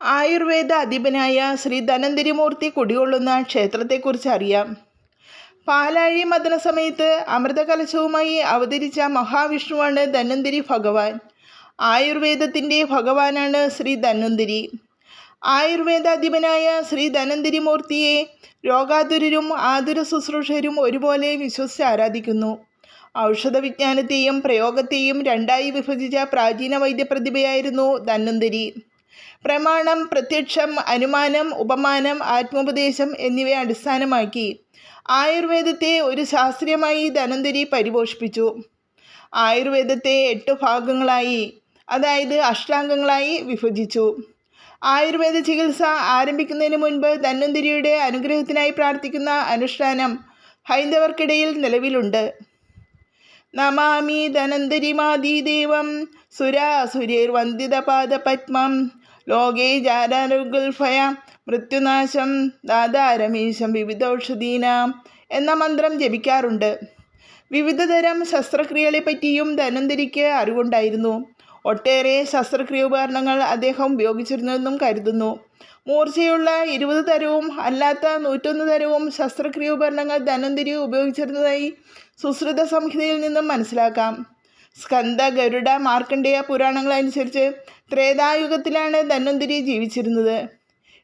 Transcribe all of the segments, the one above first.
ആയുർവേദ അധിപനായ ശ്രീ ധനന്തിരിമൂർത്തി കുടികൊള്ളുന്ന ക്ഷേത്രത്തെക്കുറിച്ച് അറിയാം. പാലാഴി മദന സമയത്ത് അമൃതകലശവുമായി അവതരിച്ച മഹാവിഷ്ണുവാണ് ധന്വന്തിരി ഭഗവാൻ. ആയുർവേദത്തിന്റെ ഭഗവാനാണ് ശ്രീ ധന്വന്തിരി ആയുർവേദാധിപനായ ശ്രീ ധനന്തിരി മൂർത്തിയെ ആതുര ശുശ്രൂഷകരും ഒരുപോലെ വിശ്വസിച്ച് ആരാധിക്കുന്നു. ഔഷധ വിജ്ഞാനത്തെയും പ്രയോഗത്തെയും രണ്ടായി വിഭജിച്ച പ്രാചീന വൈദ്യപ്രതിഭയായിരുന്നു ധന്വന്തിരി പ്രമാണം പ്രത്യക്ഷം അനുമാനം ഉപമാനം ആത്മോപദേശം എന്നിവയെ അടിസ്ഥാനമാക്കി ആയുർവേദത്തെ ഒരു ശാസ്ത്രീയമായി ധനന്തരി പരിപോഷിപ്പിച്ചു. ആയുർവേദത്തെ എട്ട് ഭാഗങ്ങളായി അതായത് അഷ്ടാംഗങ്ങളായി വിഭജിച്ചു. ആയുർവേദ ചികിത്സ ആരംഭിക്കുന്നതിന് മുൻപ് ധന്വന്തിരിയുടെ അനുഗ്രഹത്തിനായി പ്രാർത്ഥിക്കുന്ന അനുഷ്ഠാനം ഹൈന്ദവർക്കിടയിൽ നിലവിലുണ്ട്. നമാമി ധനന്തരിമാതീദേവം സുരാസുര്യർവന്ദിതപാദപത്മം ലോകേ ജാരാരോഗുൽഭയ മൃത്യുനാശം ദാതാരമീശം വിവിധൌഷധീനാം എന്ന മന്ത്രം ജപിക്കാറുണ്ട്. വിവിധതരം ശസ്ത്രക്രിയകളെ പറ്റിയും ധനന്തിരിക്ക് അറിവുണ്ടായിരുന്നു. ഒട്ടേറെ ശസ്ത്രക്രിയ ഉപകരണങ്ങൾ അദ്ദേഹം ഉപയോഗിച്ചിരുന്നെന്നും കരുതുന്നു. മൂർച്ചയുള്ള ഇരുപത് തരവും അല്ലാത്ത നൂറ്റൊന്ന് തരവും ശസ്ത്രക്രിയ ഉപകരണങ്ങൾ ധനന്തിരി ഉപയോഗിച്ചിരുന്നതായി സുശ്രുത സംഹിതയിൽ നിന്നും മനസ്സിലാക്കാം. സ്കന്ദ ഗരുഡ മാർക്കണ്ഡേയ പുരാണങ്ങളനുസരിച്ച് ത്രേതായുഗത്തിലാണ് ധന്വന്തിരി ജീവിച്ചിരുന്നത്.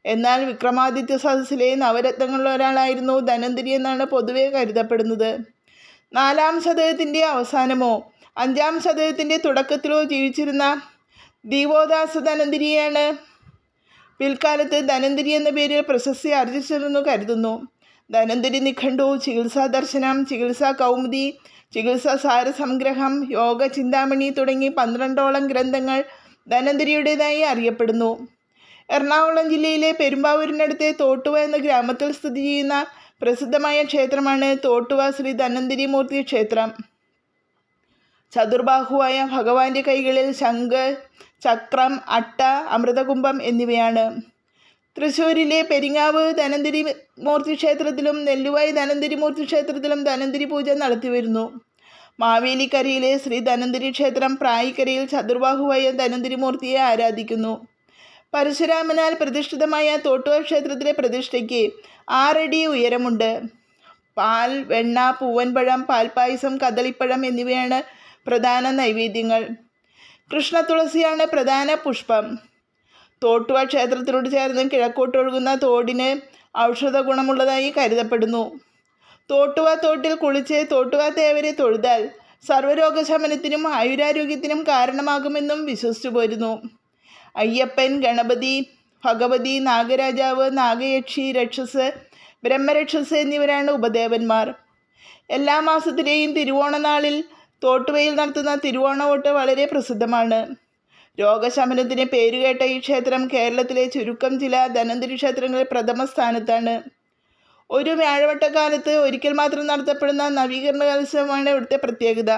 എന്നാൽ വിക്രമാദിത്യ സദസ്സിലെ നവരത്നങ്ങളിൽ ഒരാളായിരുന്നു ധന്വന്തിരി എന്നാണ് പൊതുവെ കരുതപ്പെടുന്നത്. നാലാം ശതകത്തിന്റെ അവസാനമോ അഞ്ചാം ശതകത്തിന്റെ തുടക്കത്തിലോ ജീവിച്ചിരുന്ന ദീവോദാസ ധനന്തിരിയാണ് പിൽക്കാലത്ത് ധനന്തിരി എന്ന പേരിൽ പ്രശസ്തി ആർജിച്ചിരുന്നു കരുതുന്നു. ധനന്തിരി നിഖണ്ഡു ചികിത്സാ ദർശനം ചികിത്സാ കൗമുദി ചികിത്സാ സാരസംഗ്രഹം യോഗ ചിന്താമണി തുടങ്ങി പന്ത്രണ്ടോളം ഗ്രന്ഥങ്ങൾ ധനന്തിരിയുടേതായി അറിയപ്പെടുന്നു. എറണാകുളം ജില്ലയിലെ പെരുമ്പാവൂരിനടുത്തെ തോട്ടുവ എന്ന ഗ്രാമത്തിൽ സ്ഥിതി ചെയ്യുന്ന പ്രസിദ്ധമായ ക്ഷേത്രമാണ് തോട്ടുവ ശ്രീ ധനന്തിരിമൂർത്തി ക്ഷേത്രം. ചതുർബാഹുവായ ഭഗവാന്റെ കൈകളിൽ ശംഖ് ചക്രം അട്ട അമൃതകുംഭം എന്നിവയാണ്. തൃശ്ശൂരിലെ പെരിങ്ങാവ് ധനന്തിരി മൂർത്തി ക്ഷേത്രത്തിലും നെല്ലുവായി ധനന്തിരി മൂർത്തി ക്ഷേത്രത്തിലും ധനന്തിരി പൂജ നടത്തിവരുന്നു മാവേലിക്കരയിലെ ശ്രീ ധനന്തിരി ക്ഷേത്രം പ്രായിക്കരയിൽ ചതുർബാഹുവായ ധനന്തിരി മൂർത്തിയെ ആരാധിക്കുന്നു. പരശുരാമനാൽ പ്രതിഷ്ഠിതമായ തോട്ടുവ ക്ഷേത്രത്തിലെ പ്രതിഷ്ഠയ്ക്ക് ആറടി ഉയരമുണ്ട്. പാൽ വെണ്ണ പൂവൻപഴം പാൽപ്പായസം കദളിപ്പഴം എന്നിവയാണ് പ്രധാന നൈവേദ്യങ്ങൾ. കൃഷ്ണ തുളസിയാണ് പ്രധാന പുഷ്പം. തോട്ടുവ ക്ഷേത്രത്തിനോട് ചേർന്ന് കിഴക്കോട്ടൊഴുകുന്ന തോടിന് ഔഷധ ഗുണമുള്ളതായി കരുതപ്പെടുന്നു. തോട്ടുവ തോട്ടിൽ കുളിച്ച് തോട്ടുവ തേവരെ തൊഴുതാൽ സർവരോഗശമനത്തിനും ആയുരാരോഗ്യത്തിനും കാരണമാകുമെന്നും വിശ്വസിച്ചു പോരുന്നു. അയ്യപ്പൻ ഗണപതി ഭഗവതി നാഗരാജാവ് നാഗയക്ഷി രക്ഷസ് ബ്രഹ്മരക്ഷസ് എന്നിവരാണ് ഉപദേവന്മാർ. എല്ലാ മാസത്തിലെയും തിരുവോണനാളിൽ തോട്ടുവയിൽ നടത്തുന്ന തിരുവോണവോട്ട് വളരെ പ്രസിദ്ധമാണ്. രോഗശമനത്തിന് പേരുകേട്ട ഈ ക്ഷേത്രം കേരളത്തിലെ ചുരുക്കം ചില ധനന്തിരി ക്ഷേത്രങ്ങളിൽ പ്രഥമ സ്ഥാനത്താണ്. ഒരു വ്യാഴവട്ടക്കാലത്ത് ഒരിക്കൽ മാത്രം നടത്തപ്പെടുന്ന നവീകരണ കലശമാണ് ഇവിടുത്തെ പ്രത്യേകത.